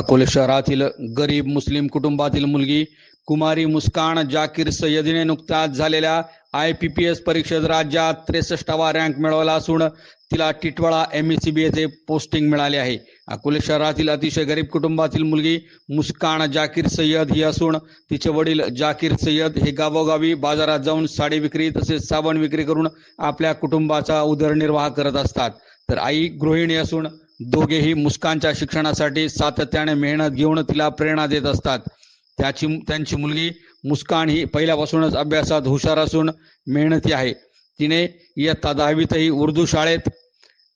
अकोले शहरातील गरीब मुस्लिम कुटुंबातील मुलगी कुमारी मुस्कान जाकीर सय्यदीने नुकताच झालेल्या आय पी पी एस परीक्षेत राज्यात त्रेसष्टावा रँक मिळवला असून तिला Titwala M S C B येथे पोस्टिंग मिळाले आहे. अकोले शहरातील अतिशय गरीब कुटुंबातील मुलगी मुस्कान जाकीर सय्यद ही असून तिचे वडील जाकीर सय्यद हे गावोगावी बाजारात जाऊन साडी विक्री तसेच साबण विक्री करून आपल्या कुटुंबाचा उदरनिर्वाह करत असतात. तर आई गृहिणी असून दोघेही मुस्कानच्या शिक्षणासाठी सातत्याने मेहनत घेऊन तिला प्रेरणा देत असतात. त्याची त्यांची मुलगी मुस्कान ही पहिल्यापासूनच अभ्यासात हुशार असून मेहनती आहे. तिने इयत्ता दहावीतही उर्दू शाळेत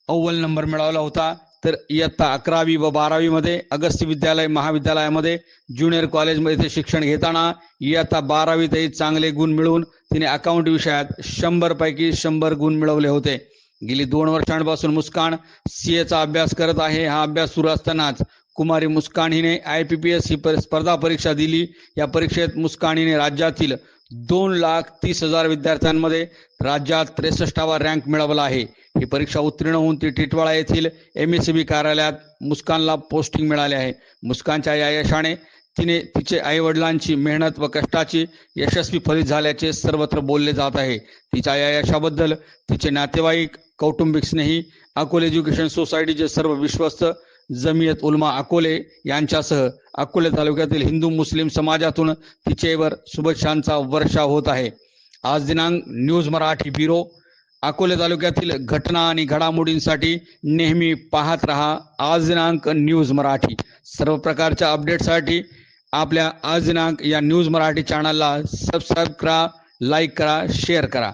अव्वल नंबर मिळवला होता. तर इयत्ता अकरावी व बारावी मध्ये विद्यालय महाविद्यालयामध्ये ज्युनियर कॉलेजमध्ये शिक्षण घेताना इयत्ता बारावीतही चांगले गुण मिळवून तिने अकाउंट विषयात शंभर पैकी शंभर गुण मिळवले होते. गेली दोन वर्षांपासून मुस्कान सीएचा अभ्यास करत आहे. हा अभ्यास सुरू असतानाच कुमारी मुस्कान हिने आय पी पी एस ही पर- स्पर्धा परीक्षा दिली. या परीक्षेत मुस्कान हिने राज्यातील दोन लाख तीस हजार विद्यार्थ्यांमध्ये राज्यात त्रेसष्टावा रँक मिळवला आहे. ही परीक्षा उत्तीर्ण होऊन ती टिटवाळा येथील एम एस बी कार्यालयात मुस्कानला पोस्टिंग मिळाले आहे. मुस्कानच्या या यशाने तिने तिचे आई वडिलांची मेहनत व कष्टाची यशस्वी फलित झाल्याचे सर्वत्र बोलले जात आहे. तिच्या या यशाबद्दल तिचे नातेवाईक कौटुंबिक स्नेही अकोले एज्युकेशन सोसायटीचे सर्व विश्वस्त जमियत उलमा अकोले यांच्यासह अकोले तालुक्यातील हिंदू मुस्लिम समाजातून तिचेवर शुभेच्छांचा वर्षा होत आहे. आज दिनांक न्यूज मराठी ब्युरो अकोले तालुक्यातील घटना आणि घडामोडींसाठी नेहमी पाहत रहा. आज दिनांक न्यूज मराठी. सर्व प्रकारच्या अपडेटसाठी आपल्या आज दिनांक या न्यूज मराठी चॅनलला सबस्क्राईब करा लाईक करा शेअर करा.